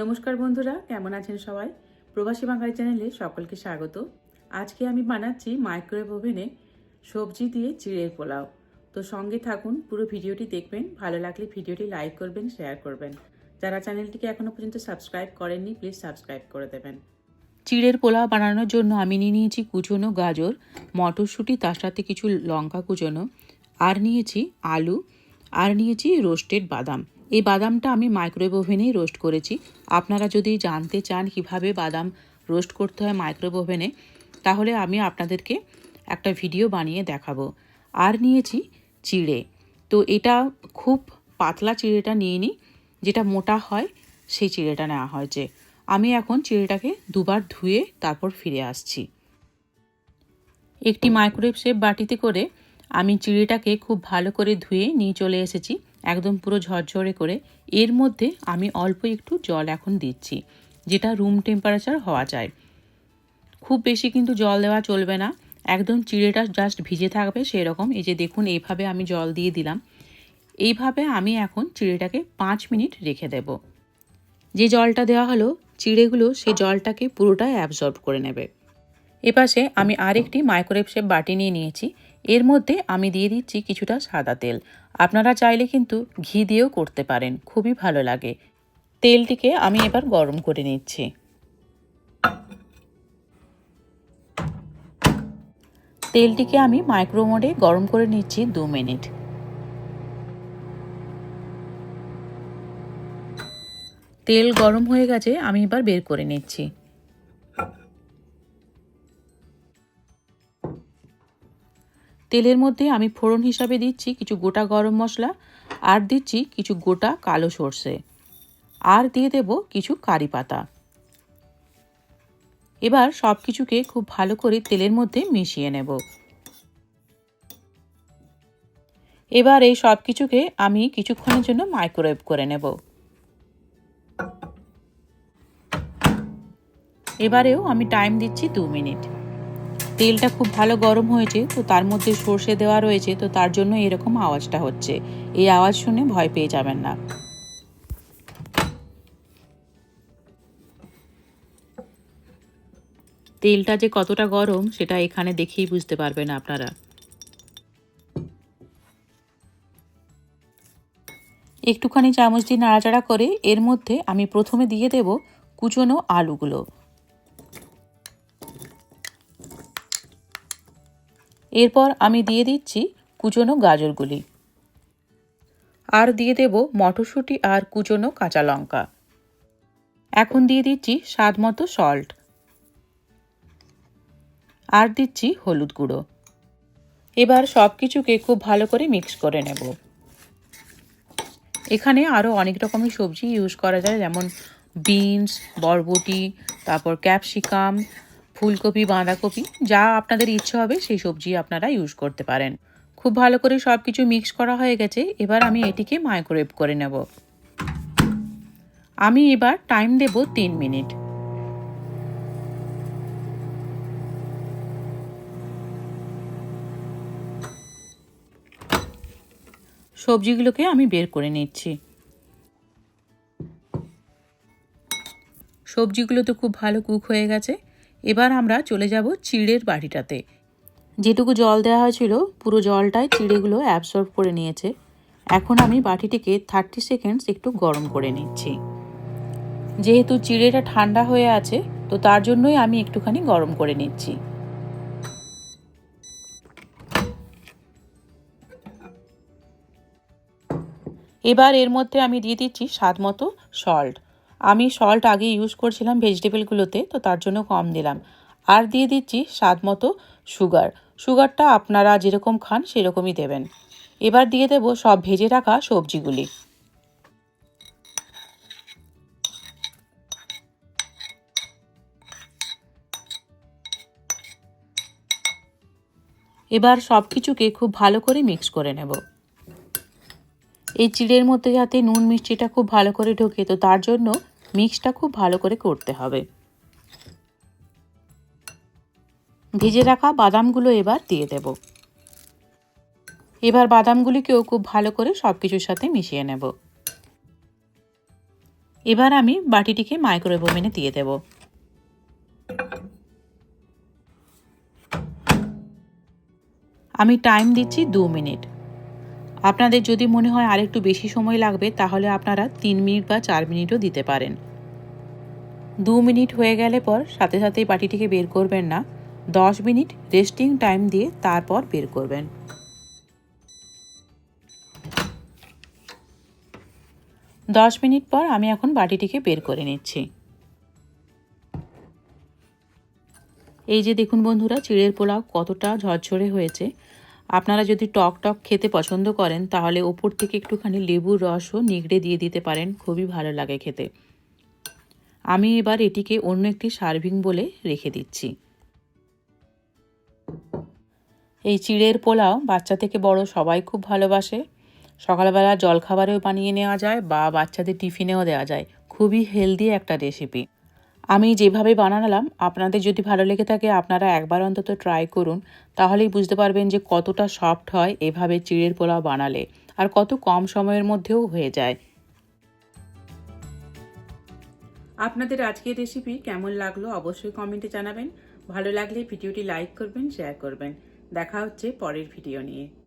নমস্কার বন্ধুরা, কেমন আছেন সবাই? প্রবাসী বাঙালি চ্যানেলে সকলকে স্বাগত। আজকে আমি বানাচ্ছি মাইক্রোওয়েভ ওভেনে সবজি দিয়ে চিড়ের পোলাও। তো সঙ্গে থাকুন, পুরো ভিডিওটি দেখবেন, ভালো লাগলে ভিডিওটি লাইক করবেন শেয়ার করবেন। যারা চ্যানেলটিকে এখনও পর্যন্ত সাবস্ক্রাইব করেননি প্লিজ সাবস্ক্রাইব করে দেবেন। চিড়ের পোলাও বানানোর জন্য আমি নিয়ে নিয়েছি কুচনো গাজর, মটরশুঁটি, তার সাথে কিছু লঙ্কা কুচনো, আর নিয়েছি আলু, আর নিয়েছি রোস্টেড বাদাম। এই বাদামটা আমি মাইক্রোওয়েভ ওভেনেই রোস্ট করেছি। আপনারা যদি জানতে চান কীভাবে বাদাম রোস্ট করতে হয় মাইক্রোওয়েভ ওভেনে তাহলে আমি আপনাদেরকে একটা ভিডিও বানিয়ে দেখাবো। আর নিয়েছি চিড়ে। তো এটা খুব পাতলা চিড়েটা নিয়ে নিই যেটা মোটা হয় সেই চিড়েটা নেওয়া হয়েছে। আমি এখন চিড়েটাকে দুবার ধুয়ে তারপর ফিরে আসছি। একটি মাইক্রোওয়েভ শেপ বাটিতে করে আমি চিড়েটাকে খুব ভালো করে ধুয়ে নিয়ে চলে এসেছি। একদম পুরো ঝরঝরে করে। এর মধ্যে আমি অল্প একটু জল এখন দিচ্ছি, যেটা রুম টেম্পারেচার হওয়া যায়। খুব বেশি কিন্তু জল দেওয়া চলবে না, একদম চিড়েটা জাস্ট ভিজে থাকবে সেরকম। এই যে দেখুন, এইভাবে আমি জল দিয়ে দিলাম। এইভাবে আমি এখন চিড়েটাকে পাঁচ মিনিট রেখে দেব। যে জলটা দেওয়া হলো, চিড়েগুলো সেই জলটাকে পুরোটাই অ্যাবজর্ব করে নেবে। এপাশে আমি আরেকটি মাইক্রোওয়েভ শেপ বাটি নিয়ে নিয়েছি। এর মধ্যে আমি দিয়ে দিচ্ছি কিছুটা সাদা তেল। আপনারা চাইলে কিন্তু ঘি দিয়েও করতে পারেন, খুবই ভালো লাগে। তেলটিকে আমি এবার গরম করে নিচ্ছি। তেলটিকে আমি মাইক্রো মোডে গরম করে নিচ্ছি দু মিনিট। তেল গরম হয়ে গেছে, আমি এবার বের করে নিচ্ছি। তেলের মধ্যে আমি ফোড়ন হিসাবে দিচ্ছি কিছু গোটা গরম মশলা, আর দিচ্ছি কিছু গোটা কালো সর্ষে। আর দিয়ে দেব কিছু কারি পাতা। এবার সব কিছুকে খুব ভালো করে তেলের মধ্যে মিশিয়ে নেব। এবার এই সব কিছুকে আমি কিছুক্ষণের জন্য মাইক্রোওয়েভ করে নেব। এবারেও আমি টাইম দিচ্ছি দু মিনিট। তেলটা খুব ভালো গরম হয়েছে, তো তার মধ্যে সর্ষে দেওয়া রয়েছে, তো তার জন্য এরকম আওয়াজটা হচ্ছে। এই আওয়াজ শুনে ভয় পেয়ে যাবেন না। তেলটা যে কতটা গরম, সেটা এখানে দেখেই বুঝতে পারবেন আপনারা। একটুখানি চামচ দিয়ে নাড়াচাড়া করে, এর মধ্যে আমি প্রথমে দিয়ে দেব কুচনো আলুগুলো। এরপর আমি দিয়ে দিচ্ছি কুচনো গাজরগুলি। আর দিয়ে দেব মটরশুঁটি আর কুচনো কাঁচা লঙ্কা। এখন দিয়ে দিচ্ছি স্বাদ মতো সল্ট। আর দিচ্ছি হলুদ গুঁড়ো। এবার সব কিছুকে খুব ভালো করে মিক্স করে নেব। এখানে আরও অনেক রকমের সবজি ইউজ করা যায়, যেমন বিনস, বরবটি, তারপর ক্যাপসিকাম ফুলকপি, বাঁধাকপি, যা আপনাদের ইচ্ছে হবে সেই সবজি আপনারা ইউজ করতে পারেন। খুব ভালো করে সব কিছু মিক্স করা হয়ে গেছে, এবার আমি এটিকে মাইক্রোওয়েভ করে নেব। আমি এবার টাইম দেব তিন মিনিট। সবজিগুলোকে আমি বের করে নিচ্ছি। সবজিগুলো তো খুব ভালো কুক হয়ে গেছে। এবার আমরা চলে যাব চিড়ের বাটিটাতে যেটুকু জল দেওয়া হয়েছিল, পুরো জলটাই চিড়েগুলো অ্যাবসর্ব করে নিয়েছে। এখন আমি বাটিটিকে থার্টি সেকেন্ডস একটু গরম করে নিচ্ছি। যেহেতু চিড়েটা ঠান্ডা হয়ে আছে, তো তার জন্যই আমি একটুখানি গরম করে নিচ্ছি। এবার এর মধ্যে আমি দিয়ে দিচ্ছি স্বাদ মতো সল্ট আমি সল্ট আগে ইউজ করছিলাম ভেজিটেবলগুলোতে তো তার জন্য কম দিলাম। আর দিয়ে দিচ্ছি স্বাদ মতো সুগার সুগারটা আপনারা যেরকম খান সেরকমই দেবেন। এবার দিয়ে দেব সব ভেজে রাখা সবজিগুলি। এবার সব কিছুকে খুব ভালো করে মিক্স করে নেব। এই চিড়ের মধ্যে যাতে নুন মিষ্টিটা খুব ভালো করে ঢোকে, তো তার জন্য মিক্সটা খুব ভালো করে করতে হবে। ভেজে রাখা বাদামগুলো এবার দিয়ে দেব। এবার বাদামগুলিকেও খুব ভালো করে সব কিছুর সাথে মিশিয়ে নেব। এবার আমি বাটিটিকে মাইক্রোওয়েভ ওভেনে দিয়ে দেব। আমি টাইম দিচ্ছি দু মিনিট। আপনাদের যদি মনে হয় আরেকটু বেশি সময় লাগবে, তাহলে আপনারা তিন মিনিট বা চার মিনিটও দিতে পারেন। দু মিনিট হয়ে গেলে পর সাথে সাথেই বাটিটিকে বের করবেন না। দশ মিনিট রেস্টিং টাইম দিয়ে তারপর বের করবেন। দশ মিনিট পর আমি এখন বাটিটিকে বের করে নিচ্ছি। এই যে দেখুন বন্ধুরা, চিড়ের পোলাও কতটা ঝরঝরে হয়েছে। আপনারা যদি টক টক খেতে পছন্দ করেন, তাহলে ওপর থেকে একটুখানি লেবুর রসও নিগড়ে দিয়ে দিতে পারেন, খুবই ভালো লাগে খেতে। আমি এবার এটিকে অন্য একটি সার্ভিং বলে রেখে দিচ্ছি। এই চিড়ের পোলাও বাচ্চা থেকে বড় সবাই খুব ভালোবাসে। সকালবেলা জলখাবারেও বানিয়ে নেওয়া যায় বা বাচ্চাদের টিফিনেও দেওয়া যায়। খুবই হেলদি একটা রেসিপি। আমি যেভাবে বানালাম, আপনাদের যদি ভালো লেগে থাকে, আপনারা একবার অন্তত ট্রাই করুন। তাহলেই বুঝতে পারবেন যে কতটা সফট হয় এভাবে চিড়ের পোলাও বানালে আর কত কম সময়ের মধ্যেও হয়ে যায়। আপনাদের আজকের রেসিপি কেমন লাগল অবশ্যই কমেন্টে জানাবেন। ভালো লাগলে ভিডিওটি লাইক করবেন শেয়ার করবেন। দেখা হচ্ছে পরের ভিডিও নিয়ে।